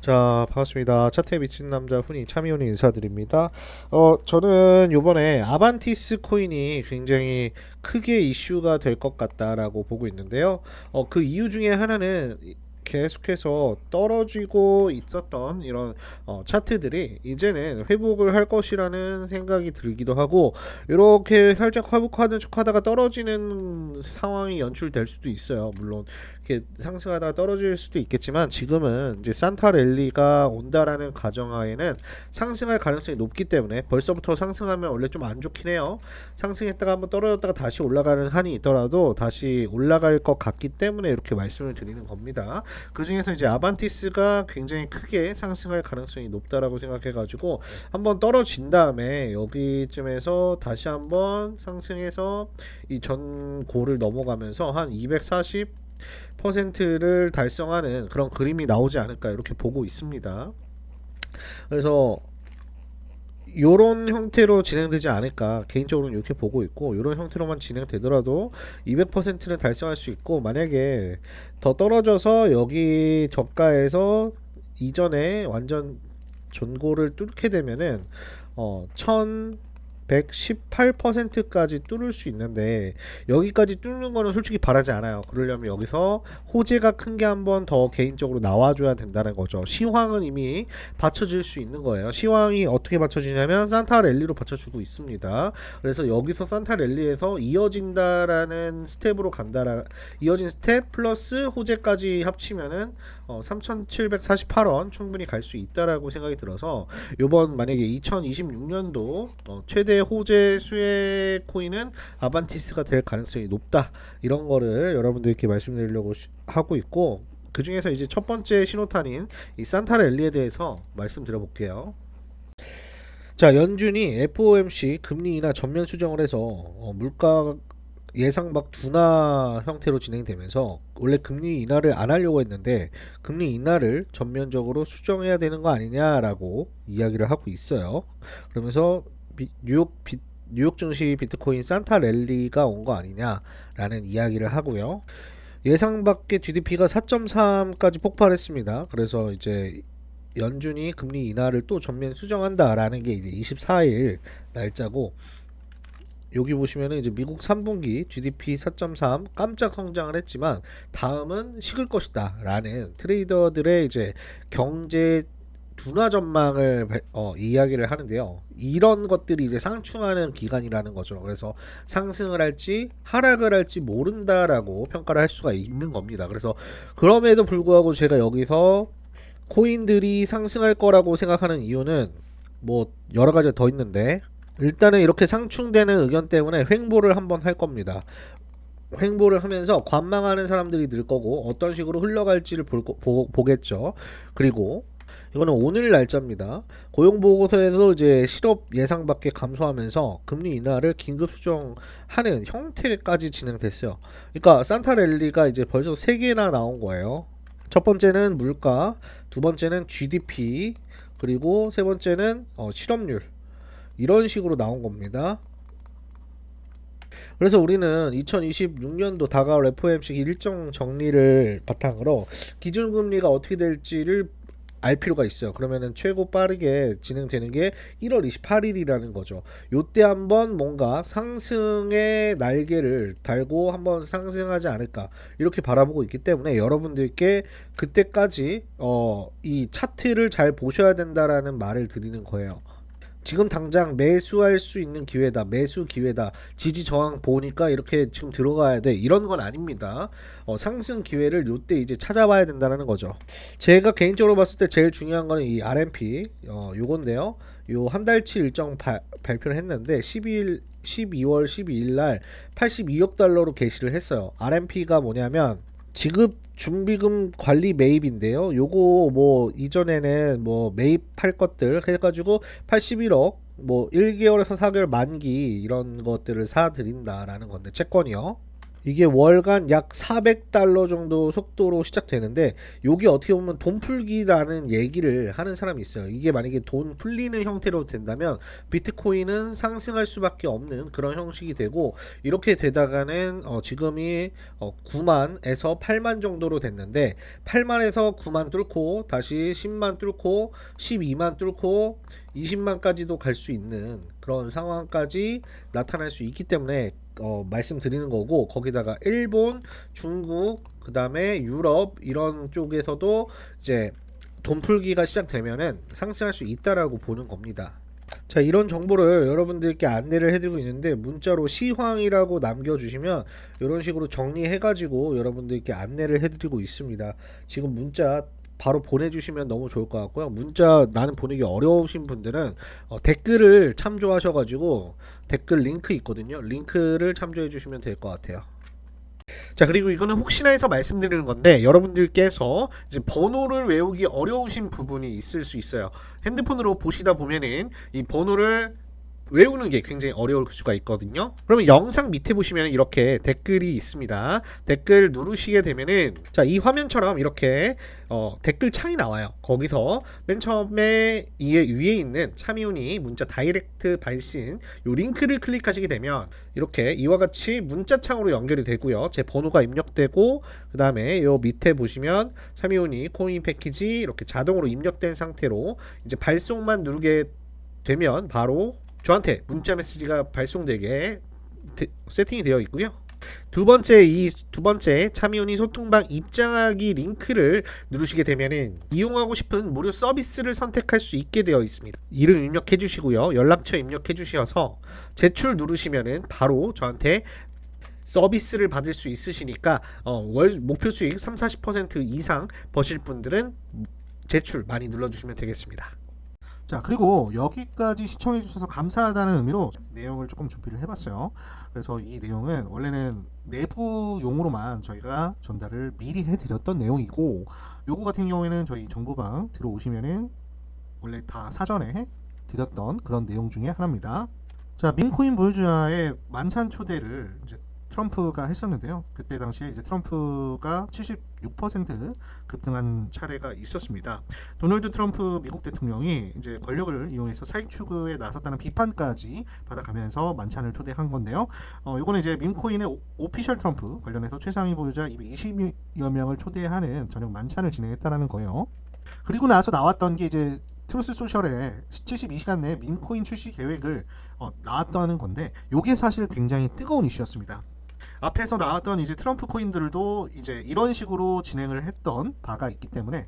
자, 반갑습니다. 차트에 미친 남자 훈이 참이온이 인사드립니다. 어, 저는 요번에 아반티스 코인이 굉장히 크게 이슈가 될 것 같다라고 보고 있는데요. 어, 그 이유 중에 하나는 이- 계속해서 떨어지고 있었던 이런 어, 차트들이 이제는 회복을 할 것이라는 생각이 들기도 하고 이렇게 살짝 회복하는 척하다가 떨어지는 상황이 연출될 수도 있어요. 물론 이렇게 상승하다가 떨어질 수도 있겠지만 지금은 이제 산타 랠리가 온다라는 가정하에는 상승할 가능성이 높기 때문에 벌써부터 상승하면 원래 좀 안 좋긴 해요. 상승했다가 한번 떨어졌다가 다시 올라가는 한이 있더라도 다시 올라갈 것 같기 때문에 이렇게 말씀을 드리는 겁니다. 그 중에서 이제 아반티스가 굉장히 크게 상승할 가능성이 높다라고 생각해가지고 한번 떨어진 다음에 여기쯤에서 다시 한번 상승해서 이 전고를 넘어가면서 한 240 퍼센트를 달성하는 그런 그림이 나오지 않을까 이렇게 보고 있습니다. 그래서 요런 형태로 진행되지 않을까 개인적으로는 이렇게 보고 있고 요런 형태로만 진행되더라도 200%는 달성할 수 있고 만약에 더 떨어져서 여기 저가에서 이전에 완전 전고를 뚫게 되면은 어 1118%까지 뚫을 수 있는데 여기까지 뚫는 거는 솔직히 바라지 않아요. 그러려면 여기서 호재가 큰 게 한 번 더 개인적으로 나와줘야 된다는 거죠. 시황은 이미 받쳐줄 수 있는 거예요. 시황이 어떻게 받쳐주냐면 산타 랠리로 받쳐주고 있습니다. 그래서 여기서 산타 랠리에서 이어진다라는 스텝으로 간다라 이어진 스텝 플러스 호재까지 합치면은 어, 3,748원 충분히 갈 수 있다라고 생각이 들어서 요번 만약에 2026년도 어, 최대 호재 수혜 코인은 아반티스가 될 가능성이 높다 이런 거를 여러분들께 말씀드리려고 시- 하고 있고 그 중에서 이제 첫 번째 신호탄인 이 산타 랠리에 대해서 말씀드려볼게요. 자 연준이 FOMC 금리 인하 전면 수정을 해서 어, 물가 예상 막 둔화 형태로 진행되면서 원래 금리 인하를 안 하려고 했는데 금리 인하를 전면적으로 수정해야 되는 거 아니냐라고 이야기를 하고 있어요. 그러면서 비- 뉴욕 비, 뉴욕 증시 비트코인 산타 랠리가 온 거 아니냐라는 이야기를 하고요. 예상 밖의 GDP가 4.3까지 폭발했습니다. 그래서 이제 연준이 금리 인하를 또 전면 수정한다라는 게 이제 24일 날짜고 여기 보시면은 이제 미국 3분기 GDP 4.3 깜짝 성장을 했지만 다음은 식을 것이다라는 트레이더들의 이제 경제 둔화 전망을 발- 어, 이야기를 하는데요. 이런 것들이 이제 상충하는 기간이라는 거죠. 그래서 상승을 할지 하락을 할지 모른다라고 평가를 할 수가 있는 겁니다. 그래서 그럼에도 불구하고 제가 여기서 코인들이 상승할 거라고 생각하는 이유는 뭐 여러 가지가 더 있는데 일단은 이렇게 상충되는 의견 때문에 횡보를 한번 할 겁니다. 횡보를 하면서 관망하는 사람들이 늘 거고 어떤 식으로 흘러갈지를 볼, 거- 보, 보겠죠. 그리고 이거는 오늘 날짜입니다. 고용 보고서에서 이제 실업 예상 밖에 감소하면서 금리 인하를 긴급 수정하는 형태까지 진행됐어요. 그러니까 산타 랠리가 이제 벌써 세 개나 나온 거예요. 첫 번째는 물가, 두 번째는 GDP, 그리고 세 번째는 어, 실업률. 이런 식으로 나온 겁니다. 그래서 우리는 2026년도 다가올 FOMC 일정 정리를 바탕으로 기준금리가 어떻게 될지를 알 필요가 있어요. 그러면은 최고 빠르게 진행되는 게 1월 28일이라는 거죠. 요때 한번 뭔가 상승의 날개를 달고 한번 상승하지 않을까 이렇게 바라보고 있기 때문에 여러분들께 그때까지 어, 이 차트를 잘 보셔야 된다라는 말을 드리는 거예요. 지금 당장 매수할 수 있는 기회다. 매수 기회다. 지지 저항 보니까 이렇게 지금 들어가야 돼. 이런 건 아닙니다. 어, 상승 기회를 요때 이제 찾아봐야 된다는 거죠. 제가 개인적으로 봤을 때 제일 중요한 거는 이 RMP 어, 요건데요. 요 한 달치 일정 발, 발표를 했는데 12일 12월 12일 날 82억 달러로 게시를 했어요. RMP가 뭐냐면 지급 준비금 관리 매입인데요. 요거 뭐 이전에는 뭐 매입할 것들 해가지고 81억 뭐 1개월에서 4개월 만기 이런 것들을 사 드린다라는 건데 채권이요. 이게 월간 약 400달러 정도 속도로 시작되는데 요게 어떻게 보면 돈 풀기라는 얘기를 하는 사람이 있어요. 이게 만약에 돈 풀리는 형태로 된다면 비트코인은 상승할 수밖에 없는 그런 형식이 되고 이렇게 되다가는 어 지금이 어 9만에서 8만 정도로 됐는데 8만에서 9만 뚫고 다시 10만 뚫고 12만 뚫고 20만까지도 갈 수 있는 그런 상황까지 나타날 수 있기 때문에 어, 말씀드리는 거고 거기다가 일본, 중국, 그 다음에 유럽 이런 쪽에서도 이제 돈 풀기가 시작되면은 상승할 수 있다라고 보는 겁니다. 자 이런 정보를 여러분들께 안내를 해드리고 있는데 문자로 시황이라고 남겨주시면 이런 식으로 정리해가지고 여러분들께 안내를 해드리고 있습니다. 지금 문자 바로 보내주시면 너무 좋을 것 같고요. 문자 나는 보내기 어려우신 분들은 어, 댓글을 참조하셔가지고 댓글 링크 있거든요. 링크를 참조해 주시면 될 것 같아요. 자 그리고 이거는 혹시나 해서 말씀드리는 건데 여러분들께서 이제 번호를 외우기 어려우신 부분이 있을 수 있어요. 핸드폰으로 보시다 보면은 이 번호를 외우는 게 굉장히 어려울 수가 있거든요. 그러면 영상 밑에 보시면 이렇게 댓글이 있습니다. 댓글 누르시게 되면은 자 이 화면처럼 이렇게 어, 댓글 창이 나와요. 거기서 맨 처음에 이 위에 있는 차미훈이 문자 다이렉트 발신 요 링크를 클릭하시게 되면 이렇게 이와 같이 문자 창으로 연결이 되고요. 제 번호가 입력되고 그 다음에 요 밑에 보시면 차미훈이 코인 패키지 이렇게 자동으로 입력된 상태로 이제 발송만 누르게 되면 바로 저한테 문자 메시지가 발송되게 데- 세팅이 되어 있고요. 두 번째 이 두 번째 참여연이 소통방 입장하기 링크를 누르시게 되면은 이용하고 싶은 무료 서비스를 선택할 수 있게 되어 있습니다. 이름 입력해 주시고요. 연락처 입력해 주셔서 제출 누르시면은 바로 저한테 서비스를 받을 수 있으시니까 어, 월 목표 수익 3, 40% 이상 버실 분들은 제출 많이 눌러 주시면 되겠습니다. 자 그리고 여기까지 시청해 주셔서 감사하다는 의미로 내용을 조금 준비를 해봤어요. 그래서 이 내용은 원래는 내부용으로만 저희가 전달을 미리 해드렸던 내용이고 요거 같은 경우에는 저희 정보방 들어오시면은 원래 다 사전에 드렸던 그런 내용 중에 하나입니다. 자 민코인 보유자의 만찬 초대를 이제 트럼프가 했었는데요. 그때 당시에 이제 트럼프가 76% 급등한 차례가 있었습니다. 도널드 트럼프 미국 대통령이 이제 권력을 이용해서 사익 추구에 나섰다는 비판까지 받아가면서 만찬을 초대한 건데요. 어, 이거는 이제 밈코인의 오- 오피셜 트럼프 관련해서 최상위 보유자 220여 명을 초대하는 저녁 만찬을 진행했다라는 거예요. 그리고 나서 나왔던 게 이제 트루스 소셜에 72시간 내에 밈코인 출시 계획을 어, 나왔다는 건데 이게 사실 굉장히 뜨거운 이슈였습니다. 앞에서 나왔던 이제 트럼프 코인들도 이제 이런 식으로 진행을 했던 바가 있기 때문에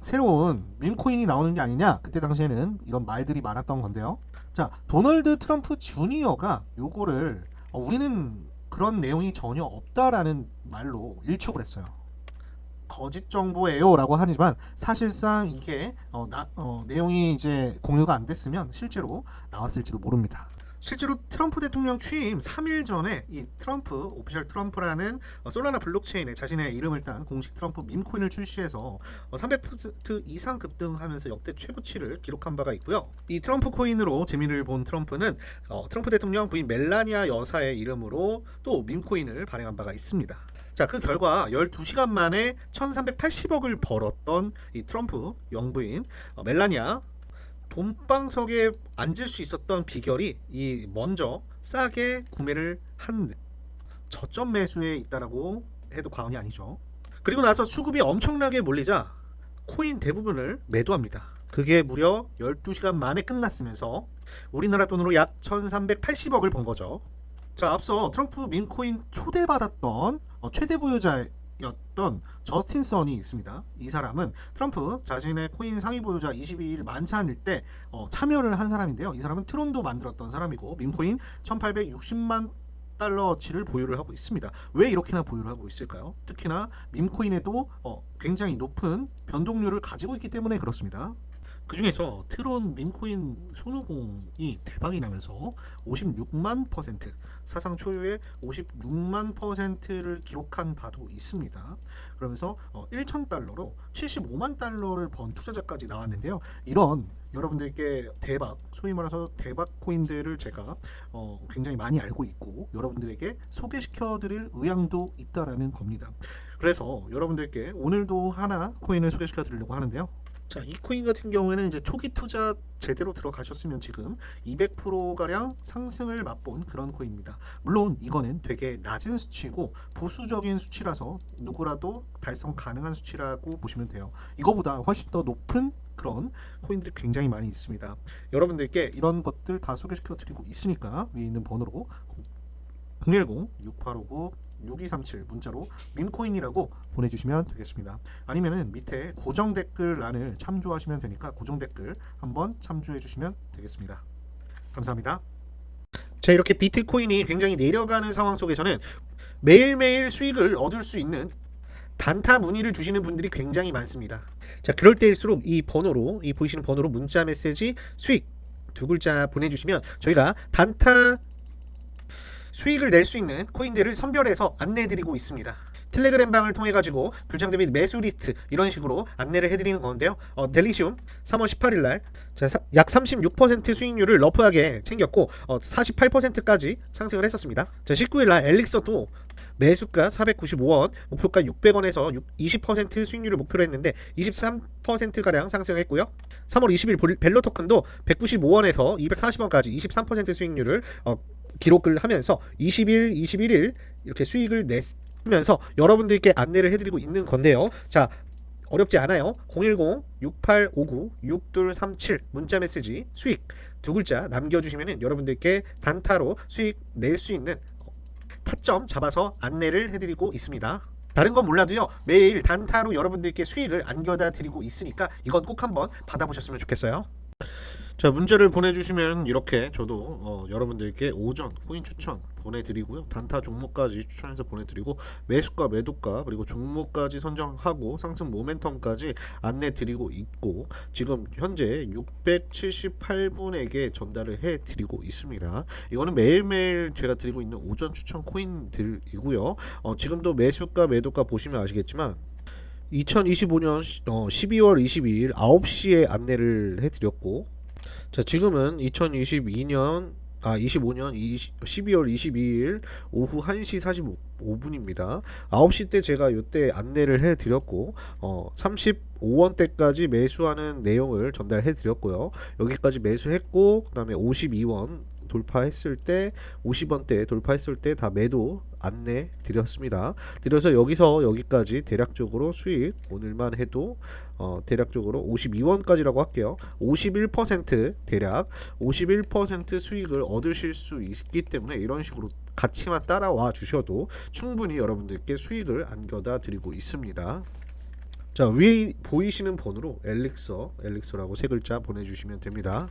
새로운 밈코인이 나오는 게 아니냐 그때 당시에는 이런 말들이 많았던 건데요. 자 도널드 트럼프 주니어가 요거를 어, 우리는 그런 내용이 전혀 없다라는 말로 일축을 했어요. 거짓 정보예요라고 하지만 사실상 이게 어, 나, 어, 내용이 이제 공유가 안 됐으면 실제로 나왔을지도 모릅니다. 실제로 트럼프 대통령 취임 3일 전에 이 트럼프 오피셜 트럼프라는 어, 솔라나 블록체인에 자신의 이름을 딴 공식 트럼프 밈코인을 출시해서 어, 300% 이상 급등하면서 역대 최고치를 기록한 바가 있고요. 이 트럼프 코인으로 재미를 본 트럼프는 어, 트럼프 대통령 부인 멜라니아 여사의 이름으로 또 밈코인을 발행한 바가 있습니다. 자, 그 결과 12시간 만에 1380억을 벌었던 이 트럼프 영부인 어, 멜라니아 돈방석에 앉을 수 있었던 비결이 이 먼저 싸게 구매를 한 저점 매수에 있다라고 해도 과언이 아니죠. 그리고 나서 수급이 엄청나게 몰리자 코인 대부분을 매도합니다. 그게 무려 12시간 만에 끝났으면서 우리나라 돈으로 약 1380억을 번 거죠. 자, 앞서 트럼프 민코인 초대받았던 어, 최대 보유자 였던 저스틴 선이 있습니다. 이 사람은 트럼프 자신의 코인 상위 보유자 22일 만찬일 때 어, 참여를 한 사람인데요. 이 사람은 트론도 만들었던 사람이고 민코인 1860만 달러치를 보유를 하고 있습니다. 왜 이렇게나 보유를 하고 있을까요? 특히나 밈코인에도 어, 굉장히 높은 변동률을 가지고 있기 때문에 그렇습니다. 그 중에서 트론 민코인 손오공이 대박이 나면서 56만 퍼센트 사상 초유의 56만 퍼센트를 기록한 바도 있습니다. 그러면서 어, 1,000달러로 75만 달러를 번 투자자까지 나왔는데요. 이런 여러분들께 대박, 소위 말해서 대박 코인들을 제가 어, 굉장히 많이 알고 있고 여러분들에게 소개시켜드릴 의향도 있다라는 겁니다. 그래서 여러분들께 오늘도 하나 코인을 소개시켜드리려고 하는데요. 자, 이 코인 같은 경우에는 이제 초기 투자 제대로 들어가셨으면 지금 200% 가량 상승을 맛본 그런 코인입니다. 물론 이거는 되게 낮은 수치고 보수적인 수치라서 누구라도 달성 가능한 수치라고 보시면 돼요. 이거보다 훨씬 더 높은 그런 코인들이 굉장히 많이 있습니다. 여러분들께 이런 것들 다 소개시켜 드리고 있으니까 위에 있는 번호로 010-6859-6237 문자로 민코인이라고 보내주시면 되겠습니다. 아니면은 밑에 고정 댓글란을 참조하시면 되니까 고정 댓글 한번 참조해 주시면 되겠습니다. 감사합니다. 자 이렇게 비트코인이 굉장히 내려가는 상황 속에서는 매일매일 수익을 얻을 수 있는 단타 문의를 주시는 분들이 굉장히 많습니다. 자 그럴 때일수록 이 번호로 이 보이시는 번호로 문자 메시지 수익 두 글자 보내주시면 저희가 단타 수익을 낼 수 있는 코인들을 선별해서 안내해드리고 있습니다. 텔레그램 방을 통해 가지고 불장 대비 매수 리스트 이런 식으로 안내를 해드리는 건데요. 어, 델리시움 3월 18일 날약 36% 수익률을 러프하게 챙겼고 어, 48%까지 상승을 했었습니다. 자, 19일 날 엘릭서도 매수가 495원, 목표가 600원에서 20% 수익률을 목표로 했는데 23% 가량 상승했고요. 3월 20일 벨로 토큰도 195원에서 240원까지 23% 수익률을 어, 기록을 하면서 20일, 21일 이렇게 수익을 냈면서 여러분들께 안내를 해드리고 있는 건데요. 자, 어렵지 않아요. 010-6859-6237 문자 메시지 수익 두 글자 남겨주시면 여러분들께 단타로 수익 낼 수 있는 타점 잡아서 안내를 해드리고 있습니다. 다른 건 몰라도요 매일 단타로 여러분들께 수익을 안겨다 드리고 있으니까 이건 꼭 한번 받아보셨으면 좋겠어요. 자 문자를 보내주시면 이렇게 저도 어, 여러분들께 오전 코인 추천 보내드리고요. 단타 종목까지 추천해서 보내드리고 매수가 매도가 그리고 종목까지 선정하고 상승 모멘텀까지 안내드리고 있고 지금 현재 678분에게 전달을 해드리고 있습니다. 이거는 매일매일 제가 드리고 있는 오전 추천 코인들이고요. 어, 지금도 매수가 매도가 보시면 아시겠지만 2025년 12월 22일 9시에 안내를 해드렸고 자 지금은 2022년 아 25년 20, 12월 22일 오후 1시 45분입니다. 9시 때 제가 이때 안내를 해드렸고 어 35원대까지 매수하는 내용을 전달해 드렸고요. 여기까지 매수했고 그 다음에 52원 돌파했을 때 50원대 돌파했을 때 다 매도 안내 드렸습니다. 드려서 여기서 여기까지 대략적으로 수익 오늘만 해도 어, 대략적으로 52원까지라고 할게요. 51% 대략 51% 수익을 얻으실 수 있기 때문에 이런 식으로 같이만 따라와 주셔도 충분히 여러분들께 수익을 안겨다 드리고 있습니다. 자 위에 보이시는 번호로 엘릭서 엘릭서라고 세 글자 보내주시면 됩니다.